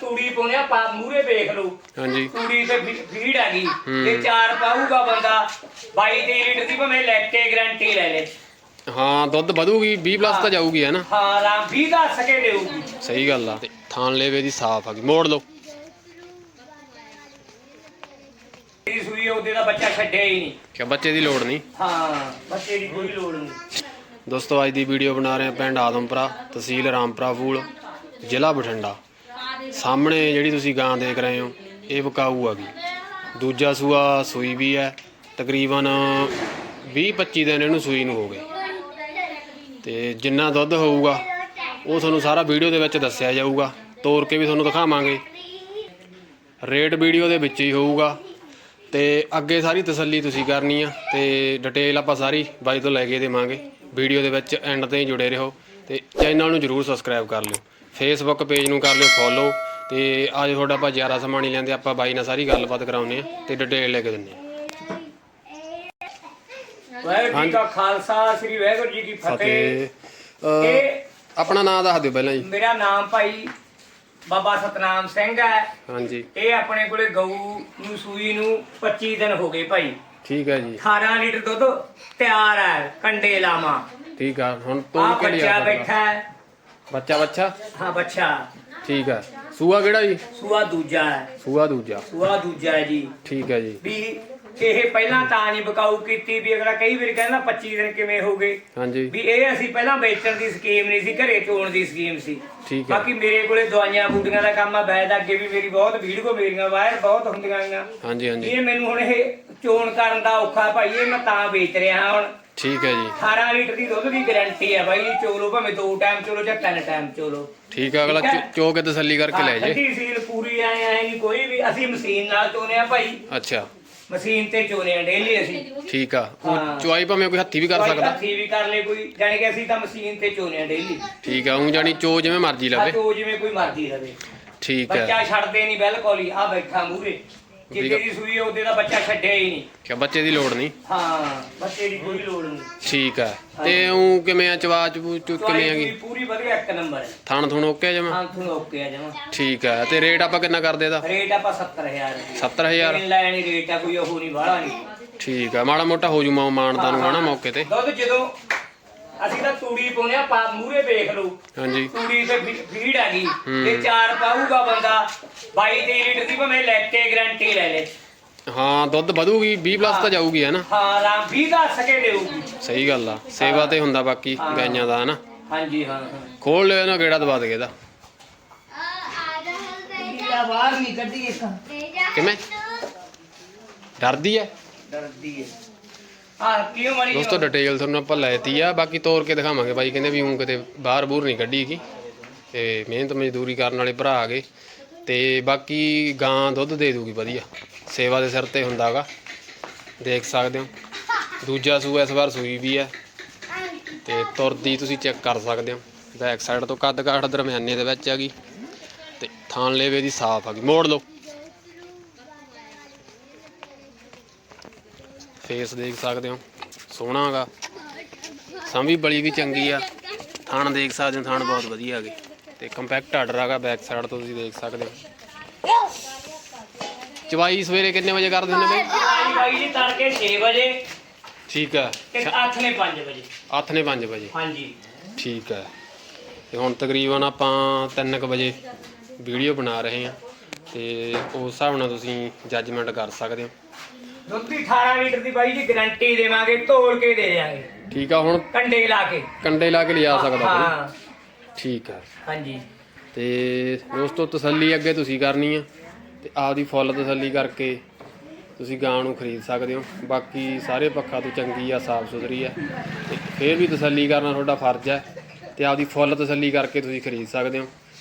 ਤੂੜੀ ਪਾਉਨੇ ਆ ਪਾ ਮੂਰੇ ਵੇਖ ਲਓ। ਹਾਂਜੀ। ਤੂੜੀ ਤੇ ਫੀ- ਫੀਡ ਆ ਗਈ ਤੇ ਚਾਰ ਪਾਊਗਾ ਬੰਦਾ 22 23 ਲੀਟਰ ਦੀ ਭਾਵੇਂ ਲੈਕਟੇ ਗਾਰੰਟੀ ਲੈ ਲੈ। ਹਾਂ ਦੁੱਧ ਵਧੂਗੀ 20 ਪਲੱਸ ਤਾਂ ਜਾਊਗੀ ਹੈ ਨਾ? ਹਾਂ ਆਰਾਮ 20 ਦਾ ਸਕੇ ਦੇਊਗੀ ਸਹੀ ਗੱਲ ਆ ਤੇ ਥਾਨ ਲੇਵੇ ਦੀ ਸਾਫ਼ ਆ ਗਈ ਮੋੜ ਲਓ। ਇਹ ਸੂਈ ਉਹਦੇ ਦਾ ਬੱਚਾ ਛੱਡਿਆ ਹੀ ਨਹੀਂ। ਕਿ ਬੱਚੇ ਦੀ ਲੋੜ ਨਹੀਂ? ਹਾਂ ਬੱਚੇ ਦੀ ਕੋਈ ਲੋੜ ਨਹੀਂ। ਦੋਸਤੋ ਅੱਜ ਦੀ ਵੀਡੀਓ ਬਣਾ ਰਹੇ ਹਾਂ ਪਿੰਡ ਆਦਮਪੁਰਾ ਤਹਿਸੀਲ ਰਾਮਪੁਰਾ ਫੂਲ ਜ਼ਿਲ੍ਹਾ ਬਠਿੰਡਾ। ਸਾਹਮਣੇ ਜਿਹੜੀ ਤੁਸੀਂ ਗਾਂ ਦੇਖ ਰਹੇ ਹੋ, ਇਹ ਬਕਾਊ ਆ ਗਈ। ਦੂਜਾ ਸੂਆ ਸੂਈ ਵੀ ਹੈ, ਤਕਰੀਬਨ 20-25 ਦਿਨ ਇਹਨੂੰ ਸੂਈ ਨੂੰ ਹੋ ਗਏ। ਤੇ ਜਿੰਨਾ ਦੁੱਧ ਹੋਊਗਾ, ਉਹ ਤੁਹਾਨੂੰ ਸਾਰਾ ਵੀਡੀਓ ਦੇ ਵਿੱਚ ਦੱਸਿਆ ਜਾਊਗਾ, ਤੋਰ ਕੇ ਵੀ ਤੁਹਾਨੂੰ ਦਿਖਾਵਾਂਗੇ। ਰੇਟ ਵੀਡੀਓ ਦੇ ਵਿੱਚ ਹੀ ਹੋਊਗਾ। ਤੇ ਅੱਗੇ ਸਾਰੀ ਤਸੱਲੀ ਤੁਸੀਂ ਕਰਨੀ ਆ, ਤੇ ਡਿਟੇਲ ਆਪਾਂ ਸਾਰੀ ਬਾਈ ਤੋਂ ਲੈ ਕੇ ਦੇਵਾਂਗੇ। ਵੀਡੀਓ ਦੇ ਵਿੱਚ ਐਂਡ ਤੇ ਜੁੜੇ ਰਹੋ, ਤੇ ਚੈਨਲ ਨੂੰ ਜਰੂਰ ਸਬਸਕ੍ਰਾਈਬ ਕਰ ਲਿਓ। ਫੇਸਬੁੱਕ ਪੇਜ ਨੂੰ ਕਰ ਲਿਓ ਫੋਲੋ ਤੇ ਅੱਜ ਤੁਹਾਡਾ ਆਪਾਂ ਜ਼ਿਆਦਾ ਸਮਾਂ ਨਹੀਂ ਲੈਂਦੇ ਆਪਾਂ ਬਾਈ ਨਾਲ ਸਾਰੀ ਗੱਲਬਾਤ ਕਰਾਉਂਦੇ ਆ ਤੇ ਡਿਟੇਲ ਲੈ ਕੇ ਦਿੰਦੇ ਆ ਵਾਹਿਗੁਰੂ ਜੀ ਕਾ ਖਾਲਸਾ ਸ੍ਰੀ ਵਾਹਿਗੁਰੂ ਜੀ ਕੀ ਫਤਿਹ ਫਤਿਹ। ਅਹ, ਇਹ ਆਪਣਾ ਨਾਮ ਦੱਸ ਦਿਓ ਪਹਿਲਾਂ ਜੀ। ਮੇਰਾ ਨਾਮ ਭਾਈ ਬਾਬਾ ਸਤਨਾਮ ਸਿੰਘ ਹੈ। ਹਾਂਜੀ। ਇਹ ਆਪਣੇ ਕੋਲੇ ਗਊ ਨੂੰ ਸੂਈ ਨੂੰ 25 ਦਿਨ ਹੋ ਗਏ ਭਾਈ। ਠੀਕ ਹੈ ਜੀ। 18 ਲੀਟਰ ਦੁੱਧ ਤਿਆਰ ਹੈ ਕੰਡੇ ਲਾਵਾਂ। ਠੀਕ ਆ ਹੁਣ ਤੋੜ ਕੇ ਬੱਚਾ ਲਿਆ ਬੈਠਾ ਹੈ। ਬੱਚਾ ਬੱਚਾ? ਹਾਂ ਬੱਚਾ। ਠੀਕ ਹੈ ਸੂਆ ਕਿਹੜਾ ਜੀ? ਸੂਆ ਦੂਜਾ ਹੈ। ਸੂਆ ਦੂਜਾ। ਸੂਆ ਦੂਜਾ ਹੈ ਜੀ। ਠੀਕ ਹੈ ਜੀ। ਵੀ ਇਹ ਪਹਿਲਾਂ ਤਾਂ ਨਹੀਂ ਬਕਾਊ ਕੀਤੀ ਵੀ ਅਗਲਾ ਕਈ ਵਾਰ ਕਹਿੰਦਾ 25 ਦਿਨ ਕਿਵੇਂ ਹੋ ਗਏ। ਹਾਂਜੀ। ਵੀ ਇਹ ਅਸੀਂ ਪਹਿਲਾਂ ਵੇਚਣ ਦੀ ਸਕੀਮ ਨਹੀਂ ਸੀ ਘਰੇ ਚੋਣ ਦੀ ਸਕੀਮ ਸੀ। ਠੀਕ ਹੈ। ਬਾਕੀ ਮੇਰੇ ਕੋਲੇ ਦਵਾਈਆਂ ਬੂਟੀਆਂ ਦਾ ਕੰਮ ਆ ਵੈਦ ਅੱਗੇ ਵੀ ਮੇਰੀ ਬਹੁਤ ਵੀਡੀਓ ਮੇਰੀਆਂ ਵਾਇਰ ਬਹੁਤ ਹੁੰਦੀਆਂ ਗਈਆਂ। ਹਾਂਜੀ ਹਾਂਜੀ। ਇਹ ਮੈਨੂੰ ਹੁਣ ਇਹ ਚੋਣ ਕਰਨ ਦਾ ਔਖਾ ਭਾਈ ਇਹ ਮੈਂ ਤਾਂ ਵੇਚ ਰਿਹਾ ਹੁਣ। ਠੀਕ ਹੈ ਜੀ। 18 ਲੀਟਰ ਦੀ ਦੁੱਧ ਦੀ ਗਾਰੰਟੀ ਹੈ ਬਾਈ ਚੋਲੋ ਭਾਵੇਂ ਦੋ ਟਾਈਮ ਚੋਲੋ ਜਾਂ ਤਿੰਨ ਟਾਈਮ ਚੋਲੋ। ਠੀਕ ਆ ਅਗਲਾ ਹੈ। ਚੋ- ਕੇ ਤਸੱਲੀ ਕਰਕੇ ਲੈ ਜੇ। ਠੰਡੀ ਸੀਲ ਪੂਰੀ ਆਏ ਆਏ ਨਹੀਂ ਕੋਈ ਵੀ ਅਸੀਂ ਮਸ਼ੀਨ ਨਾਲ ਚੋਨੇ ਆ ਭਾਈ। ਅੱਛਾ। ਮਸ਼ੀਨ ਤੇ ਚੋਨੇ ਆ ਡੇਲੀ ਅਸੀਂ। ਠੀਕ ਆ ਹਾਂ। ਉਹ ਚੁਆਈ ਭਾਵੇਂ ਕੋਈ ਹੱਥੀ ਵੀ ਕਰ ਕੋਈ ਸਕਦਾ। ਹੱਥੀਂ ਵੀ ਕਰ ਲੈ ਕੋਈ ਜਾਣੀ ਕਿ ਅਸੀਂ ਤਾਂ ਮਸ਼ੀਨ ਤੇ ਚੋਨੇ ਆ ਡੇਲੀ। ਠੀਕ ਆ ਉਹ ਜਾਨੀ ਚੋ ਜਿਵੇਂ ਮਰਜ਼ੀ ਆ ਲਵੇ। ਚੋ ਜਿਵੇਂ ਕੋਈ ਮਰਜ਼ੀ ਰਵੇ ਠੀਕ ਹੈ ਬੱਚਾ ਛੱਡਦੇ ਨਹੀਂ ਬਿਲਕੁਲ ਹੀ ਆ ਬੈਠਾ ਮੂਰੇ ਜਿੱਦੇ ਦੀ ਸੂਈ ਉਹਦੇ ਦਾ ਬੱਚਾ ਛੱਡਿਆ ਹੀ ਨਹੀਂ। ਕਿ ਬੱਚੇ ਦੀ ਲੋੜ ਨਹੀਂ? ਹਾਂ ਬੱਚੇ ਦੀ ਕੋਈ ਲੋੜ ਨਹੀਂ। ਠੀਕ ਆ। ਤੇ ਉਹ ਕਿਵੇਂ ਆ ਚਵਾ ਚੂ ਚੂ ਕਿਵੇਂ ਹੈਗੀ ਪੂਰੀ- ਵਧੀਆ ਇੱਕ ਨੰਬਰ ਹੈ। ਥਣ ਥੁਣ ਓਕੇ ਜਮਾ? ਹਾਂ ਤੁਹਾਨੂੰ ਓਕੇ ਆ ਜਮਾ। ਠੀਕ ਆ ਤੇ ਰੇਟ ਆਪਾਂ ਕਿੰਨਾ ਕਰਦੇ ਇਹਦਾ? ਰੇਟ ਆਪਾਂ 70000 70000 ਲੈਣ ਹੀ ਰੇਟ ਆ ਕੋਈ ਉਹ ਨਹੀਂ ਵਾਲਾ ਨਹੀਂ। ਠੀਕ ਆ ਮਾੜਾ ਮੋਟਾ ਹੋ ਜੂ ਮਾ ਮਾਨਤਾ ਨੂੰ ਹਨਾ ਮੌਕੇ ਤੇ। ਦੁੱਧ ਜਦੋਂ ਅਸੀਂ ਤਾਂ ਤੂੜੀ ਪਾਉਨੇ ਆ ਪਾ ਮੂਰੇ ਵੇਖ ਲਓ। ਹਾਂਜੀ। ਤੂੜੀ ਤੇ ਫੀ- ਫੀਡ ਆ ਗਈ ਤੇ ਚਾਰ ਪਾਊਗਾ ਬੰਦਾ 22 23 ਲੀਟਰ ਦੀ ਭਾਵੇਂ ਲੈਕਟੇ ਗਾਰੰਟੀ ਲੈ ਲੈ। ਹਾਂ ਦੁੱਧ ਵਧੂਗੀ 20 ਪਲੱਸ ਤਾਂ ਜਾਊਗੀ ਹੈ ਨਾ? ਹਾਂ ਆਰਾਮ 20 ਦਾ ਸਕੇ ਦੇਊਗੀ ਸਹੀ ਗੱਲ ਆ ਸੇਵਾ ਤੇ ਹੁੰਦਾ ਬਾਕੀ ਗਾਈਆਂ ਦਾ ਹਨਾ ਹਾਂਜੀ ਹਾਂ। ਹਾਂ ਖੋਲ ਲਿਓ ਨਾ ਕਿਹੜਾ ਦਵਾ ਦੇ ਇਹਦਾ। ਇਹ ਬਾਹਰ ਨਹੀਂ ਕੱਢੀ ਇੱਕ ਕਿਵੇਂ? ਡਰਦੀ ਹੈ ਡਰਦੀ ਹੈ ਆ ਕਿਉਂ ਮਰੀ ਦੋਸਤੋ ਡਿਟੇਲ ਤੁਹਾਨੂੰ ਆਪਾਂ ਲੈਤੀ ਆ ਬਾਕੀ ਤੋੜ ਕੇ ਦਿਖਾਵਾਂਗੇ ਬਾਈ। ਕਹਿੰਦੇ ਵੀ ਉਹ ਕਿਤੇ ਬਾਹਰ ਬੂਰ ਨਹੀਂ ਕੱਢੀ ਗੀ ਤੇ ਮਿਹਨਤ ਮਜ਼ਦੂਰੀ ਕਰਨ ਵਾਲੇ ਭਰਾ ਆ ਗਏ ਤੇ ਬਾਕੀ ਗਾਂ ਦੁੱਧ ਦੇ ਦੂਗੀ ਵਧੀਆ। ਸੇਵਾ ਦੇ ਸਿਰ ਤੇ ਹੁੰਦਾਗਾ। ਦੇਖ ਸਕਦੇ ਹੋ। ਦੂਜਾ ਸੂਆ ਇਸ ਵਾਰ ਸੂਈ ਵੀ ਹੈ। ਤੇ ਤੁਰਦੀ ਤੁਸੀਂ ਚੈੱਕ ਕਰ ਸਕਦੇ ਹੋ। ਬੈਕ ਸਾਈਡ ਤੋਂ ਕੱਦ ਕਾਠ ਦਰਮਿਆਨੇ ਦੇ ਵਿੱਚ ਹੈਗੀ। ਤੇ ਥਾਨ ਲੇਵੇ ਦੀ ਸਾਫ਼ ਹੈਗੀ। ਮੋੜ ਲਓ। ਫੇਸ ਦੇਖ ਸਕਦੇ ਹੋ। ਸੋਹਣਾ ਹੈਗਾ। ਸੰਭੀ ਬਲੀ ਵੀ ਚੰਗੀ ਆ। ਥਣ ਦੇਖ ਸਕਦੇ ਹੋ ਥਣ ਬਹੁਤ ਵਧੀਆ ਹੈਗੇ। ਤੇ ਕੰਪੈਕਟ ਆਰਡਰ ਹੈਗਾ ਬੈਕ ਸਾਈਡ ਤੋਂ ਤੁਸੀਂ ਦੇਖ ਸਕਦੇ ਹੋ। ਚਵਾਈ ਸਵੇਰੇ ਕਿੰਨੇ ਵਜੇ ਕਰ ਦਿੰਦੇ ਬਈ? ਬਾਈ ਜੀ ਤੜਕੇ 6 ਵਜੇ ਠੀਕ ਹੈ। ਤੇ ਅੱਠ ਨੇ 5 ਵਜੇ। ਅੱਠ ਨੇ 5 ਵਜੇ। ਹਾਂਜੀ। ਠੀਕ ਹੈ। ਤੇ ਹੁਣ ਤਕਰੀਬਨ ਆਪਾਂ 3:00 ਵਜੇ ਵੀਡੀਓ ਬਣਾ ਰਹੇ ਹਾਂ। ਤੇ ਉਸ ਹਿਸਾਬ ਨਾਲ ਤੁਸੀਂ ਜੱਜਮੈਂਟ ਕਰ ਸਕਦੇ ਹੋ। ਦੁੱਧ ਦੀ 18 ਲੀਟਰ ਦੀ ਬਾਈ ਜੀ ਗਾਰੰਟੀ ਦੇਵਾਂਗੇ ਤੋੜ ਕੇ ਦੇ ਦੇਵਾਂਗੇ ਠੀਕ ਆ ਹੁਣ ਕੰਡੇ ਲਾ ਕੇ। ਕੰਡੇ ਲਾ ਕੇ ਲਿਜਾ ਸਕਦਾ ਹਾਂ। ਠੀਕ ਹੈ ਹਾਂਜੀ। ਤੇ ਦੋਸਤੋ ਤਸੱਲੀ ਅੱਗੇ ਤੁਸੀਂ ਕਰਨੀ ਆ ਤੇ ਆਪਦੀ ਫੁੱਲ ਤਸੱਲੀ ਕਰਕੇ ਤੁਸੀਂ ਗਾਂ ਨੂੰ ਖਰੀਦ ਸਕਦੇ ਹੋ। ਬਾਕੀ ਸਾਰੇ ਪੱਖਾਂ ਤੋਂ ਚੰਗੀ ਆ ਸਾਫ਼ ਸੁਥਰੀ ਆ। ਤੇ ਫੇਰ ਵੀ ਤਸੱਲੀ ਕਰਨਾ ਤੁਹਾਡਾ ਫਰਜ਼ ਹੈ ਤੇ ਆਪਦੀ ਫੁੱਲ ਤਸੱਲੀ ਕਰਕੇ ਤੁਸੀਂ ਖਰੀਦ ਸਕਦੇ ਹੋ।